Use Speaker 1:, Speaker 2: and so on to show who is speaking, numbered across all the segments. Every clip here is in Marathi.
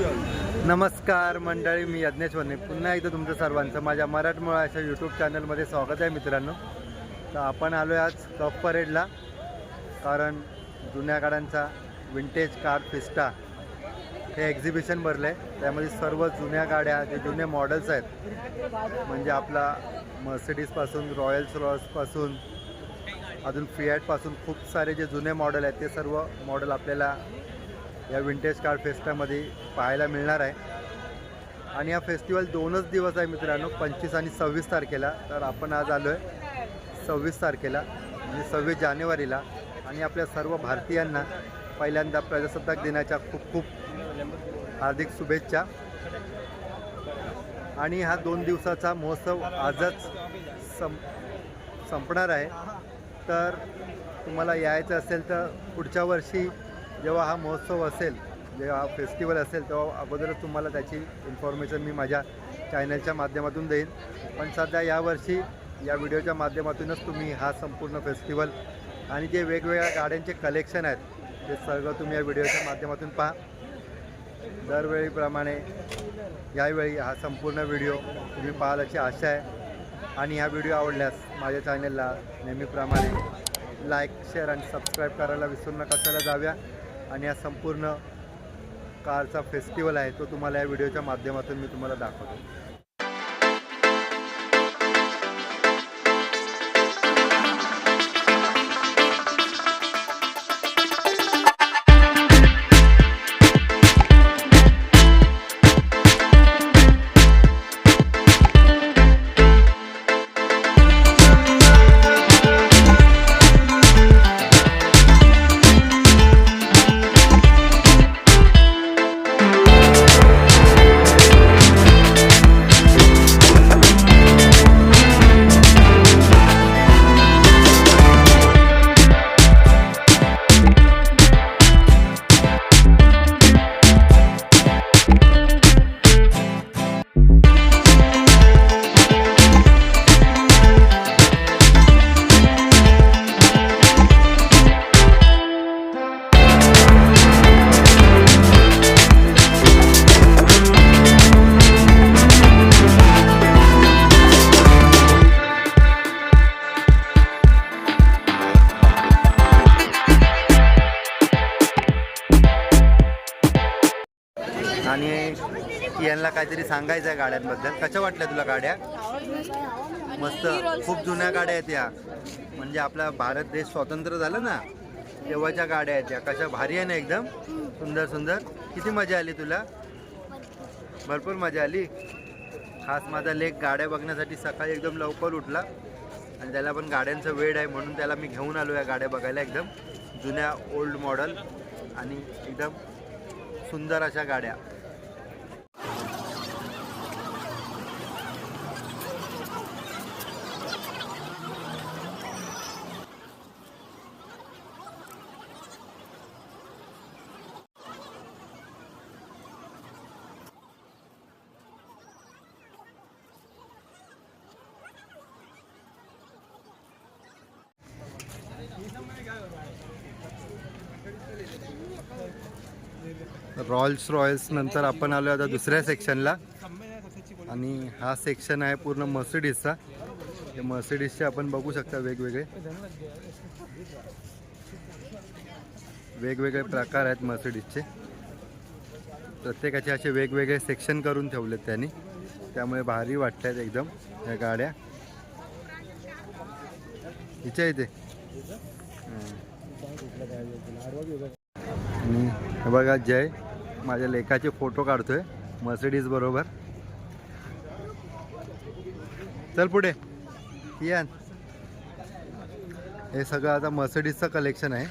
Speaker 1: नमस्कार मंडळी मी यज्ञेश वने पुन्हा एकदा तुमचं सर्वांचं माझ्या मराठमोळा अशा यूट्यूब चॅनलमध्ये स्वागत आहे मित्रांनो. तर आपण आलो आहे आज कप परेडला कारण जुन्या गाड्यांचा विंटेज कार फिस्टा हे एक्झिबिशन भरलं आहे त्यामध्ये सर्व जुन्या गाड्या जे जुने मॉडेल्स आहेत म्हणजे आपला मर्सिडीजपासून रॉयल्स रॉयल्सपासून अजून फिॲटपासून खूप सारे जे जुने मॉडेल आहेत ते सर्व मॉडेल आपल्याला या विंटेज कार फेस्टामध्ये पाहायला मिळणार आहे. आणि हा फेस्टिवल दोनच दिवस आहे मित्रांनो पंचवीस आणि सव्वीस तारखेला. तर आपण आज आलो आहे सव्वीस तारखेला म्हणजे सव्वीस जानेवारीला. आणि आपल्या सर्व भारतीयांना पहिल्यांदा प्रजासत्ताक दिनाच्या खूप खूप हार्दिक शुभेच्छा. आणि हा दोन दिवसाचा महोत्सव आजच सं संपणार आहे. तर तुम्हाला यायचं असेल तर पुढच्या वर्षी जेव्हा हा महोत्सव असेल जेव्हा हा फेस्टिवल असेल तेव्हा अगोदरच तुम्हाला त्याची इन्फॉर्मेशन मी माझ्या चॅनलच्या माध्यमातून देईन. पण सध्या यावर्षी या व्हिडिओच्या माध्यमातूनच तुम्ही हा संपूर्ण फेस्टिवल आणि जे वेगवेगळ्या गाड्यांचे कलेक्शन आहेत ते सगळं तुम्ही या व्हिडिओच्या माध्यमातून पहा. दरवेळीप्रमाणे यावेळी हा संपूर्ण व्हिडिओ तुम्ही पाहाल अशी आशा आहे. आणि हा व्हिडिओ आवडल्यास माझ्या चॅनलला नेहमीप्रमाणे लाईक शेअर आणि सबस्क्राईब करायला विसरू नका. चला जाऊया. आणि हा संपूर्ण कारचा फेस्टिवल आहे तो तुम्हाला या व्हिडिओच्या माध्यमातून मी तुम्हाला दाखवतो. काहीतरी सांगायचं आहे गाड्यांबद्दल. कशा वाटल्या तुला गाड्या? मस्त. खूप जुन्या गाड्या आहेत या. म्हणजे आपला भारत देश स्वतंत्र झालं ना तेव्हाच्या गाड्या आहेत या. कशा भारी आहे ना एकदम. सुंदर सुंदर. किती मजा आली तुला? भरपूर मजा आली. खास माझा लेख गाड्या बघण्यासाठी सकाळी एकदम लवकर उठला. आणि त्याला पण गाड्यांचं वेळ आहे म्हणून त्याला मी घेऊन आलो या गाड्या बघायला एकदम. जुन्या ओल्ड मॉडल आणि एकदम सुंदर अशा गाड्या. रॉयल्स रॉयल्स नंतर आपण आलो आता दुसऱ्या सेक्शनला आणि हा सेक्शन आहे पूर्ण मर्सिडीजचा हे मर्सिडीजचे आपण बघू शकता वेगवेगळे. वेगवेगळे प्रकार आहेत मर्सिडीजचे प्रत्येकाचे असे वेगवेगळे सेक्शन करून ठेवलेत त्यांनी. त्यामुळे भारी वाटत आहेत एकदम या गाड्या. हिच्या इथे. मी बघा जय. माझ्या लेखाचे फोटो काढतोय. मर्सिडीज बरोबर. चल पुढे. या हे सगळं आता मर्सिडीजचं कलेक्शन आहे.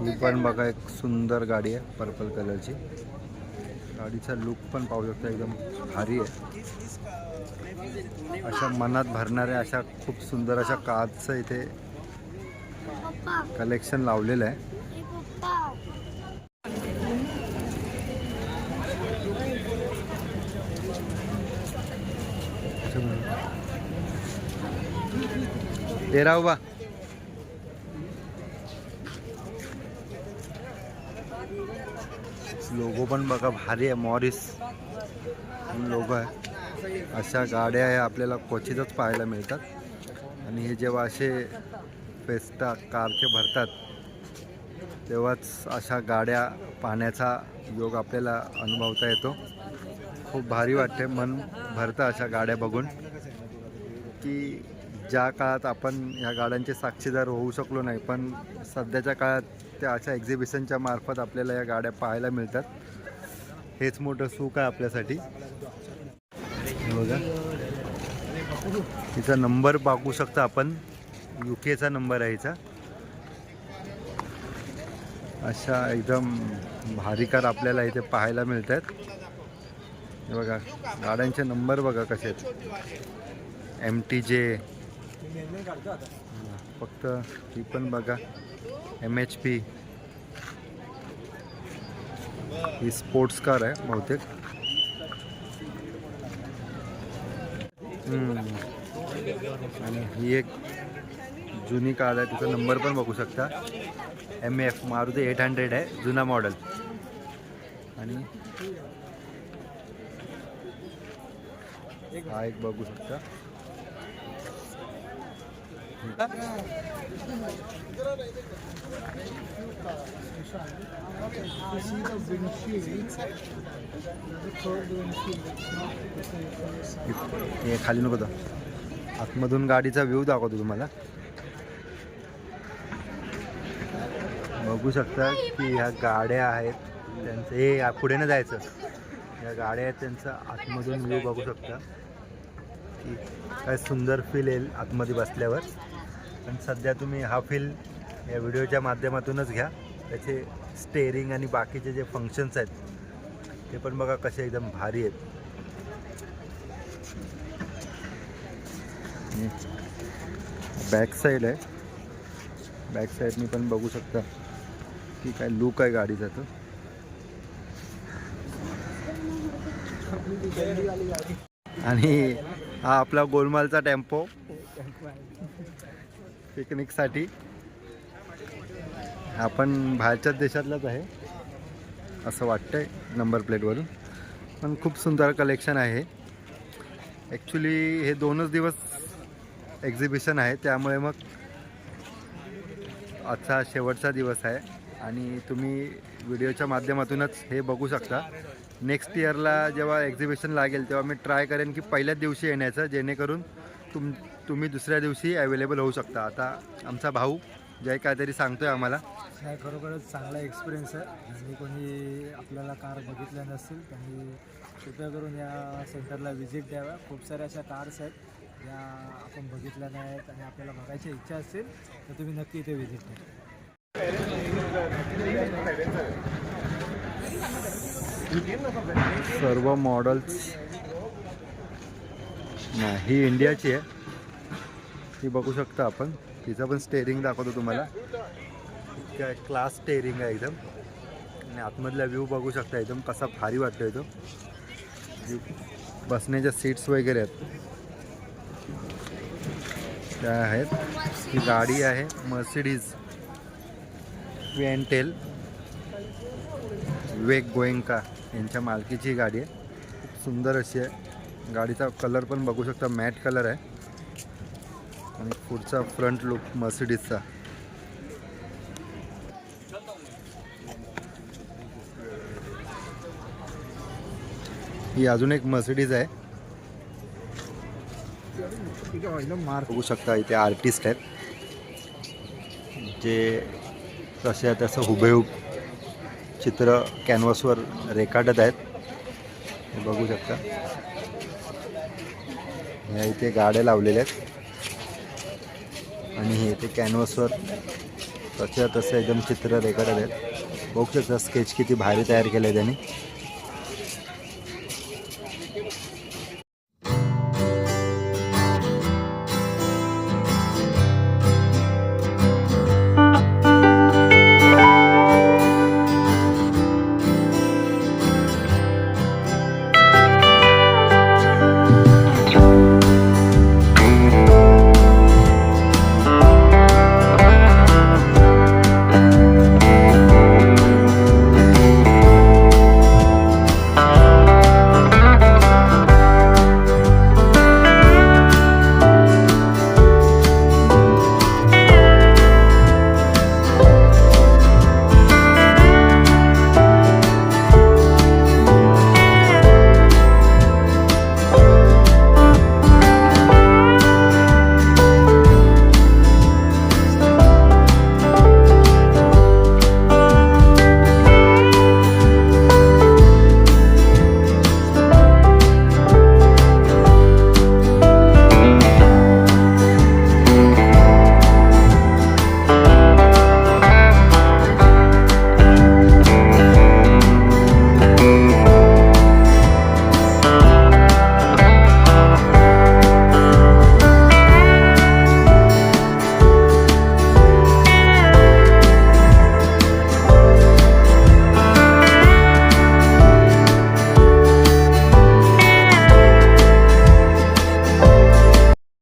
Speaker 1: ही पण बघा एक सुंदर गाडी आहे पर्पल कलरची गाडीचा लुक पण पाहू शकता एकदम भारी आहे. अशा मनात भरणाऱ्या अशा खूप सुंदर अशा कारचं इथे. कलेक्शन लावलेलं आहे. तेरा उभा पण बघा भारी आहे. मॉरिस लोगो आहे अशा गाड्या ह्या आपल्याला क्वचितच पाहायला मिळतात. आणि हे जेव्हा असे फेस्टा कारखे भरतात तेव्हाच अशा गाड्या पाहण्याचा योग आपल्याला अनुभवता येतो. खूप भारी वाटते. मन भरतं अशा गाड्या बघून की ज्या काळात आपण ह्या गाड्यांचे साक्षीदार होऊ शकलो नाही पण सध्याच्या काळात त्या अशा एक्झिबिशनच्या मार्फत आपल्याला या गाड्या पाहायला मिळतात. हेच मोठं सुख आहे आपल्यासाठी. बघा. तिचा नंबर पाहू शकता आपण. यू केचा नंबर आहे हिचा. अशा एकदम भारी कार आपल्याला इथे पाहायला मिळत आहेत बघा गाड्यांचे नंबर बघा कसे आहेत. एम टी जे फक्त ही पण बघा. एम एच पी ही स्पोर्ट्स कार आहे बहुतेक. आणि ही एक जुनी कार आहे तिचा नंबर पण बघू शकता. M F Maruti eight hundred आहे जुना मॉडेल आणि हा एक बघू शकता. हे खाली नको तो आतमधून गाडीचा व्ह्यू दाखवतो तुम्हाला. बघू शकता की ह्या गाड्या आहेत त्यांचं हे पुढे न जायचं. ह्या गाड्या आहेत त्यांचा आतमधून व्ह्यू बघू शकता. की काय सुंदर फील येईल आतमध्ये बसल्यावर. पण सध्या तुम्ही हा फील या व्हिडिओच्या माध्यमातूनच घ्या. त्याचे स्टेअरिंग आणि बाकीचे जे फंक्शन्स आहेत ते पण बघा कसे एकदम भारी आहेत. बॅक साईड आहे. बॅक साईडनी पण बघू शकता की काय लुक आहे गाडीचा तो आणि हा आपला गोलमालचा टेम्पो. पिकनिकसाठी आपण बाहेरच्याच देशातलाच आहे असं वाटतंय नंबर प्लेटवरून पण खूप सुंदर कलेक्शन आहे. ॲक्च्युली हे दोनच दिवस एक्झिबिशन आहे त्यामुळे मग आजचा शेवटचा दिवस आहे. आणि तुम्ही व्हिडिओच्या माध्यमातूनच हे बघू शकता. नेक्स्ट इयरला जेव्हा एक्झिबिशन लागेल तेव्हा मी ट्राय करेन की पहिल्याच दिवशी येण्याचं जेणेकरून तुम तुम्ही दुसऱ्या दिवशी अवेलेबल होऊ शकता. आता आमचा भाऊ जे काहीतरी सांगतोय आम्हाला.
Speaker 2: नाही खरोखरच चांगला एक्सपिरियन्स आहे. आणि कोणी आपल्याला कार बघितल्या नसतील त्यांनी कृपया करून या सेंटरला व्हिजिट द्याव्या खूप साऱ्या अशा कार्स आहेत ज्या आपण बघितल्या नाहीत आणि आपल्याला बघायची इच्छा असेल तर तुम्ही नक्की इथे व्हिजिट द्या
Speaker 1: सर्व मॉडल्स नाही ही इंडियाची आहे. ती बघू शकता आपण. तिचं पण स्टेअरिंग दाखवतो तुम्हाला. काय क्लास स्टेअरिंग आहे एकदम. आणि आतमधला व्ह्यू बघू शकता एकदम कसा भारी वाटतोय तो. बसण्याच्या सीट्स वगैरे आहेत. त्या आहेत. ही गाडी आहे मर्सिडीज वेंटेल वेग गोयंका यांच्या मालकीची गाडी आहे. खूप सुंदर अशी आहे. गाडीचा कलर पण बघू शकता. मॅट कलर आहे. आणि पुढचा फ्रंट लुक मर्सिडीजचा. ही अजून एक मर्सिडीज आहे. बघू शकता इथे आर्टिस्ट आहेत. जे तसे तसं हुबेहूब चित्र कॅनव्हासवर रेखाटत आहेत. हे बघू शकता. ह्या इथे गाड्या लावलेल्या आहेत. आणि हे ते कॅनव्हासवर तसं तसं एकदम चित्र रेखाटत आहेत. बघू शकता स्केच किती भारी तयार केलं आहे त्यांनी.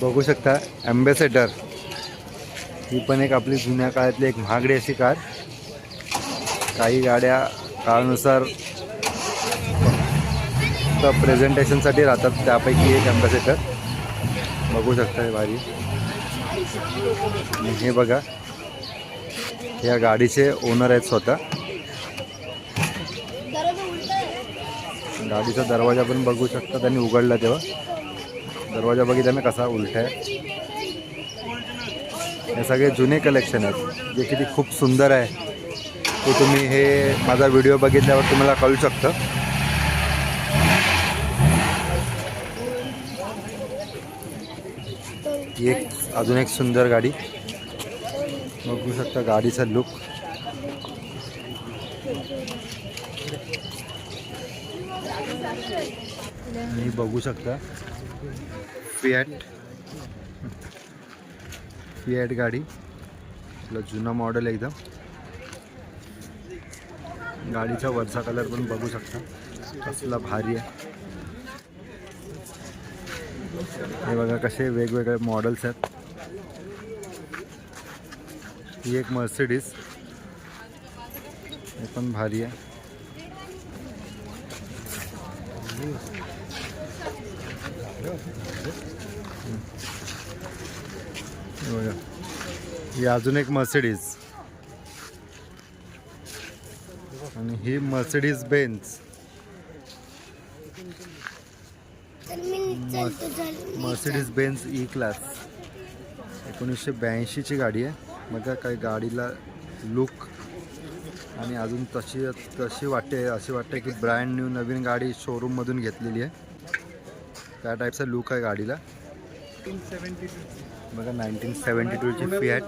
Speaker 1: बघू शकता ॲम्बेसेडर ही पण एक आपली जुन्या काळातली एक महागडी अशी कार. काही गाड्या काळानुसार फक्त प्रेझेंटेशनसाठी राहतात त्यापैकी एक ॲम्बेसेडर बघू शकता हे भारी. हे बघा या गाडीचे ओनर आहेत स्वतः. गाडीचा दरवाजा पण बघू शकता त्यांनी उघडला तेव्हा. दरवाजा बघितला ना कसा उलटा आहे. हे सगळे जुने कलेक्शन आहेत जे किती खूप सुंदर आहे. ते तुम्ही हे माझा व्हिडिओ बघितल्यावर तुम्हाला कळू शकतं. एक अजून एक सुंदर गाडी. बघू शकता गाडीचा लुक आणि बघू शकता. फिॲट फिॲट गाडी. आपला जुना मॉडेल एकदम. गाडीचा वरचा कलर पण बघू शकता. कसला भारी आहे. हे बघा कसे वेगवेगळे मॉडेल्स आहेत. ही एक मर्सिडीज हे पण भारी आहे. बघा ही अजून एक मर्सिडीज आणि ही Mercedes Benz Mercedes Benz E class एकोणीसशे ब्याऐंशीची गाडी आहे. बघा काही गाडीला लुक आणि अजून तशी तशी वाटते अशी वाटते की ब्रँड न्यू नवीन गाडी शोरूममधून घेतलेली आहे. त्या टाईपचा लुक आहे गाडीला. बघा नाईन्टीन सेवन्टी टूची फॅट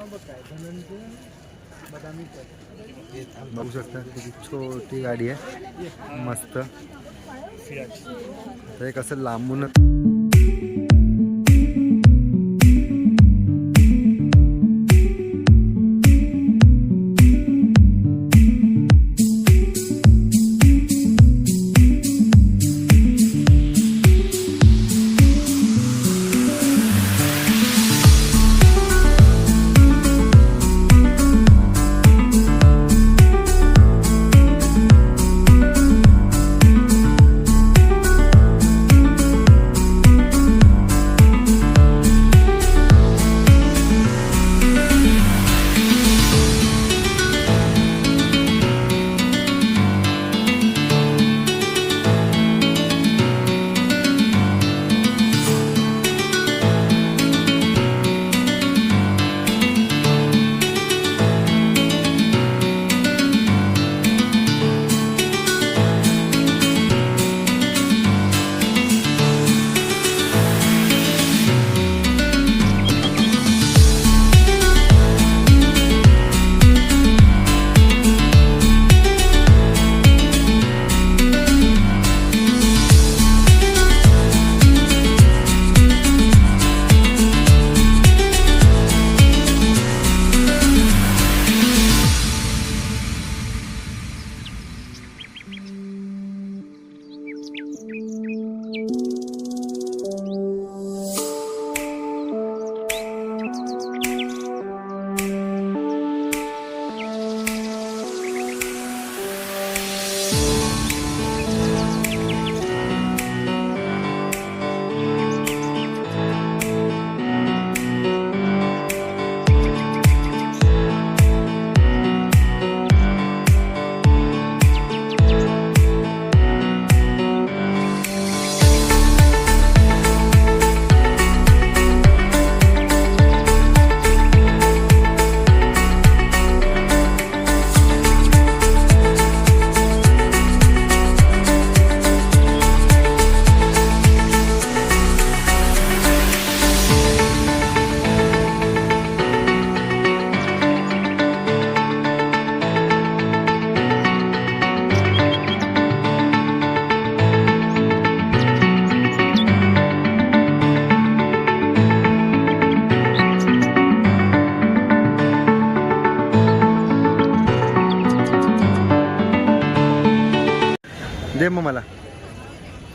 Speaker 1: बघू शकता किती छोटी गाडी आहे. मस्त. तर एक असं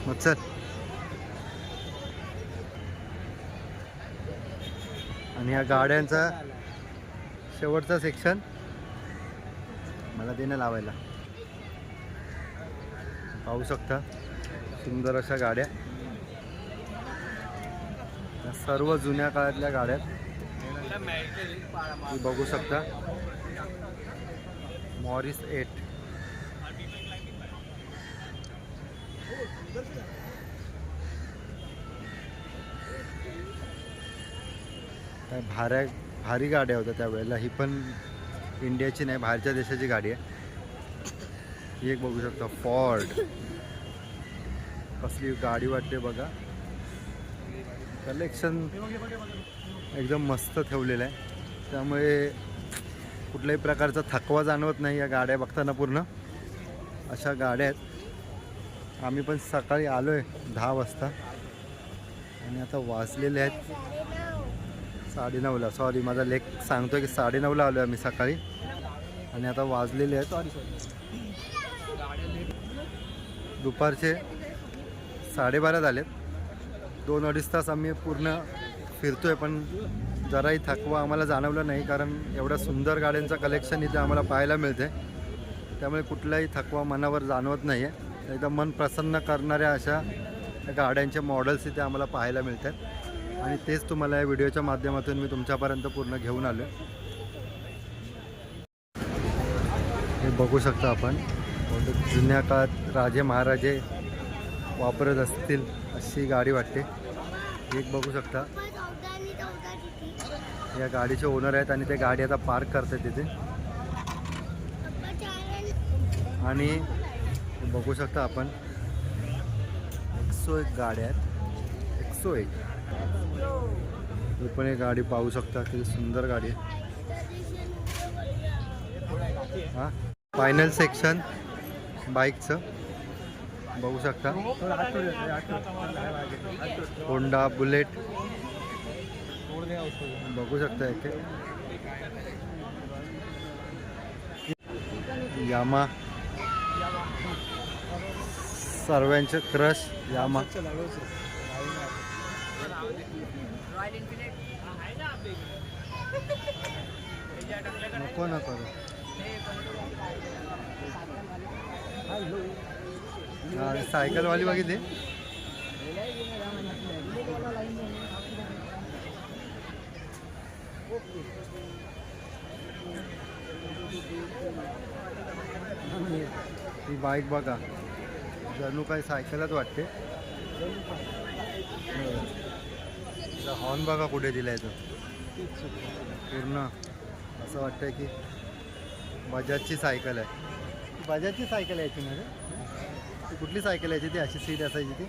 Speaker 1: मग चल. आणि ह्या गाड्यांचा शेवटचा सेक्शन मला देणं लावायला. पाहू शकता सुंदर अशा गाड्या. या सर्व जुन्या काळातल्या गाड्या बघू शकता. Morris eight. काय भाऱ्या भारी गाड्या होत्या त्यावेळेला. ही पण इंडियाची नाही बाहेरच्या देशाची गाडी आहे. ही एक बघू शकता फॉर्ड कसली गाडी वाटते बघा. कलेक्शन एकदम मस्त ठेवलेलं आहे. त्यामुळे कुठल्याही प्रकारचा थकवा जाणवत नाही या गाड्या बघताना पूर्ण. अशा गाड्या आहेत. आम्ही पण सकाळी आलो आहे दहा वाजता. आणि आता वाजलेले आहेत साडेनऊला सॉरी माझा लेख सांगतो की साडेनऊला आलो आहे आम्ही सकाळी. आणि आता वाजलेले आहेत.
Speaker 2: सॉरी सॉरी
Speaker 1: दुपारचे साडेबारा झालेत. दोन अडीच तास आम्ही पूर्ण फिरतो आहे पण जराही थकवा आम्हाला जाणवलं नाही कारण एवढ्या सुंदर गाड्यांचं कलेक्शन इथे आम्हाला पाहायला मिळते त्यामुळे कुठलाही थकवा मनावर जाणवत नाही आहे एकदम मन प्रसन्न करणाऱ्या अशा गाड्यांचे मॉडेल्स इथे आम्हाला पाहायला मिळतात. आणि तेच तुम्हाला या व्हिडिओच्या माध्यमातून मी तुमच्यापर्यंत पूर्ण घेऊन आलो हे बघू शकता आपण. जुन्या काळात राजे महाराजे वापरत असतील अशी गाडी वाटते. एक बघू शकता. या गाडीचे ओनर आहेत आणि ते गाडी आता पार्क करतात तिथे. आणि बघू शकता आपण. एकसो एक गाड्या आहेत. एकसो एक. ही पण एक गाडी पाहू शकता किती सुंदर गाडी आहे. हां? फायनल सेक्शन बाईकचं बघू शकता. होंडा बुलेट बघू शकता इथे यामा सर्वांचे क्रश यामा नको ना करू हा, आणि सायकलवाली बघितली? ही बाईक बघा. जणू काही सायकलच वाटते. हॉर्न बघा कुठे दिलाय तो. पूर्ण. असं वाटतंय की बजाजची सायकल आहे. बजाजची सायकल ना रे? ती कुठली सायकल यायची ती अशी सीट असायची ती.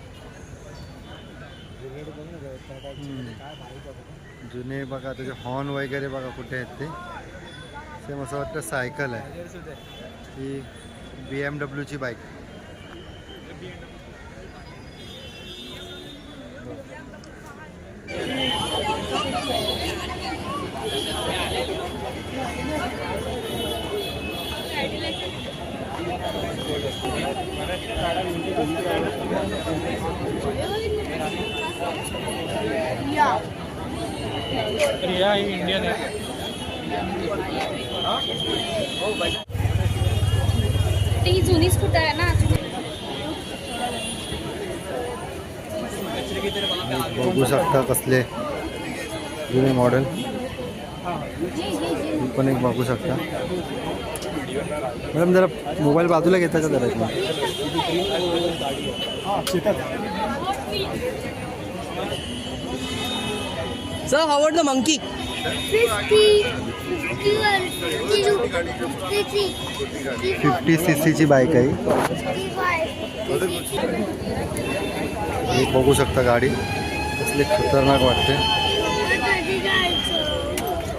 Speaker 1: हम्म. जुने बघा, त्याचे हॉर्न वगैरे बघा कुठे आहेत ते. सेम असं वाटतं सायकल आहे. ही बी एम डब्ल्यूची बाईक बघू शकता कसले जुने मॉडेल पण एक बघू शकता. मॅडम जरा मोबाईल बाजूला घेता का जरा?
Speaker 3: सर आवडलं मंकी.
Speaker 1: फिफ्टी सी सीची बाईक आहे. बघू शकता गाडी. कसली खतरनाक वाटते.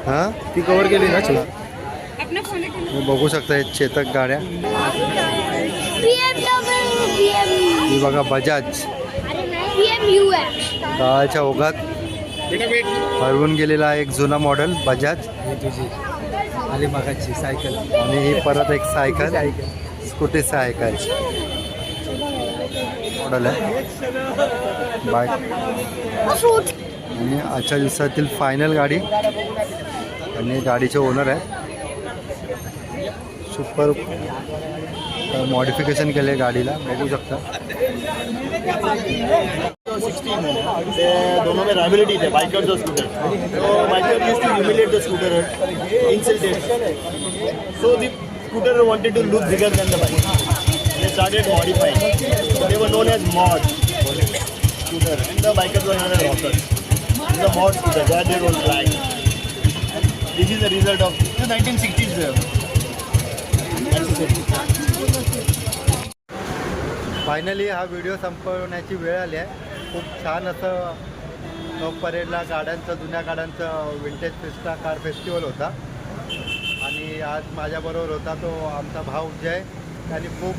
Speaker 1: हां?
Speaker 2: ती कव्हर केली ना
Speaker 1: हे बघू शकता चेतक गाड्या. ही बघा बजाज. काळाच्या ओघात हरवून गेलेला एक जुना मॉडेल बजाज.
Speaker 2: आली मागाची सायकल.
Speaker 1: आणि ही परत एक सायकल स्कूटी सायकल. मॉडेल आहे. बाईक आणि आजच्या दिवसातील फायनल गाडी आणि गाडीचे ओनर आहेत. सुपर मॉडिफिकेशन केलं आहे गाडीला. बघू शकता.
Speaker 4: ते दोनों में राइबिलिटी थे बाइकर्स और स्कूटर तो biker used to humiliate the scooter insulted so the scooter wanted to look bigger than the bike. They started modifying. So they were known as mod. Scooter and the bikers were known as rockers this is a mod scooter that they don't flag this is the result of the 1960s uh,
Speaker 1: finally हा व्हिडिओ संपवण्याची वेळ आली आहे खूप छान असं कप परेडला गाड्यांचं जुन्या गाड्यांचं विंटेज फेस्टा कार फेस्टिवल होता आणि आज माझ्याबरोबर होता तो आमचा भाऊ जय त्यांनी खूप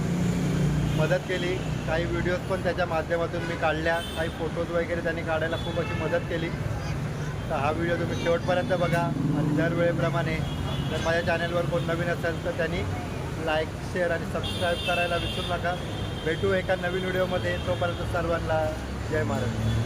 Speaker 1: मदत केली. काही व्हिडिओज पण त्याच्या माध्यमातून मी काढल्या. काही फोटोज वगैरे त्यांनी काढायला खूप अशी मदत केली. तर हा व्हिडिओ तुम्ही शेवटपर्यंत बघा. आणि दरवेळेप्रमाणे जर माझ्या चॅनलवर कोण नवीन असेल तर त्यांनी लाईक शेअर आणि सबस्क्राईब करायला विसरू नका. भेटू एका नवीन व्हिडिओमध्ये तोपर्यंत सर्वांना जय महाराज.